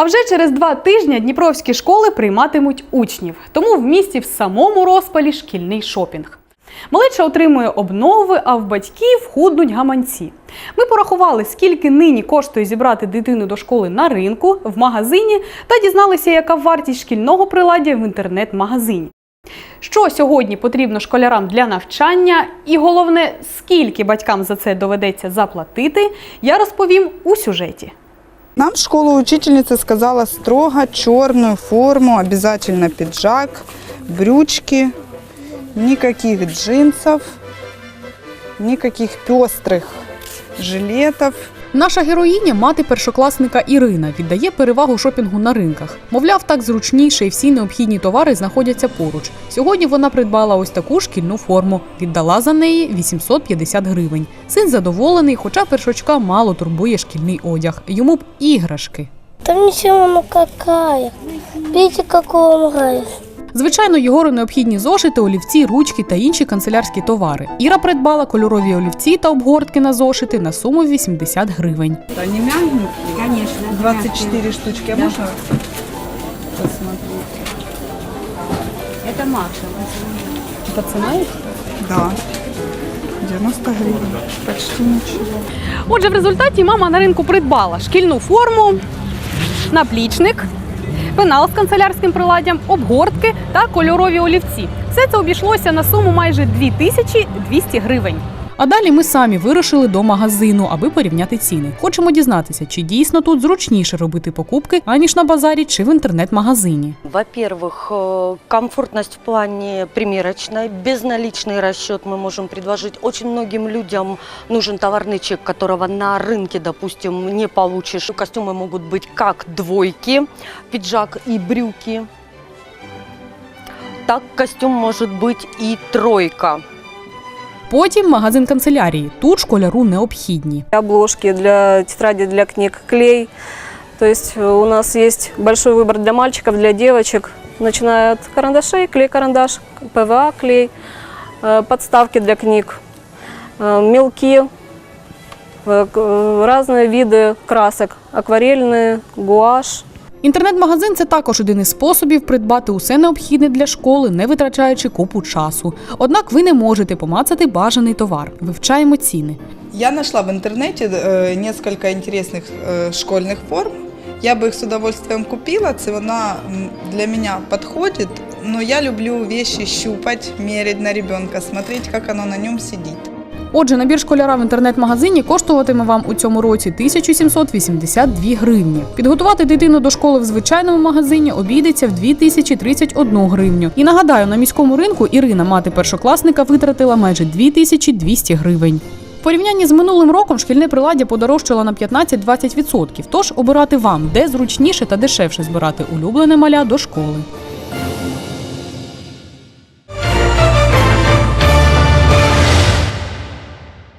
А вже через два тижні дніпровські школи прийматимуть учнів. Тому в місті в самому розпалі шкільний шопінг. Малеча отримує обнови, а в батьків худнуть гаманці. Ми порахували, скільки нині коштує зібрати дитину до школи на ринку, в магазині та дізналися, яка вартість шкільного приладдя в інтернет-магазині. Що сьогодні потрібно школярам для навчання, і головне, скільки батькам за це доведеться заплатити, я розповім у сюжеті. Нам в школу учительница сказала строго черную форму, обязательно пиджак, брючки, никаких джинсов, никаких пестрых жилетов. Наша героїня, мати першокласника Ірина, віддає перевагу шопінгу на ринках. Мовляв, так зручніше і всі необхідні товари знаходяться поруч. Сьогодні вона придбала ось таку шкільну форму. Віддала за неї 850 гривень. Син задоволений, хоча першочка мало турбує шкільний одяг. Йому б іграшки. Там ничего, ну. Видите, какого вам нравится? Звичайно, Єгору необхідні зошити, олівці, ручки та інші канцелярські товари. Іра придбала кольорові олівці та обгортки на зошити на суму 80 гривень. Они мягенькие? Конечно. 24 штучки, а Да. можно посмотреть? Это Маша. Та ціна Да. 90 гривен. Почти ничего. Отже, в результаті мама на ринку придбала шкільну форму, наплічник, пенал з канцелярським приладдям, обгортки та кольорові олівці. Все це обійшлося на суму майже 2200 гривень. А далі ми самі вирушили до магазину, аби порівняти ціни. Хочемо дізнатися, чи дійсно тут зручніше робити покупки, аніж на базарі чи в інтернет-магазині. Во-первых, э, комфортность в плане примерочной. Безналичный расчет мы можем предложить. Очень многим людям нужен товарный чек, которого на рынке, допустим, не получишь. Костюмы могут быть как двойки, пиджак и брюки. Так костюм может быть и тройка. Потім магазин канцелярії. Тут школяру необхідні. обложки для тетради для книг, клей. То есть э, у нас есть большой выбор для мальчиков, для девочек, начиная от карандашей, клей-карандаш, ПВА, клей, э, подставки для книг, э, мелки, э, к- э, разные виды красок, акварельные, гуашь. Інтернет-магазин це також один із способів придбати усе необхідне для школи, не витрачаючи купу часу. Однак ви не можете помацати бажаний товар. Вивчаємо ціни. Я нашла в интернете э, несколько интересных э, школьных форм. Я бы их с удовольствием купила, цена м, для меня подходит, но я люблю вещи щупать, мерить на ребенка, смотреть, как оно на нем сидит. Отже, набір школяра в інтернет-магазині коштуватиме вам у цьому році 1782 гривні. Підготувати дитину до школи в звичайному магазині обійдеться в 2031 гривню. І нагадаю, на міському ринку Ірина, мати першокласника, витратила майже 2200 гривень. В порівнянні з минулим роком шкільне приладдя подорожчало на 15-20%. Тож обирати вам, де зручніше та дешевше збирати улюблене маля до школи.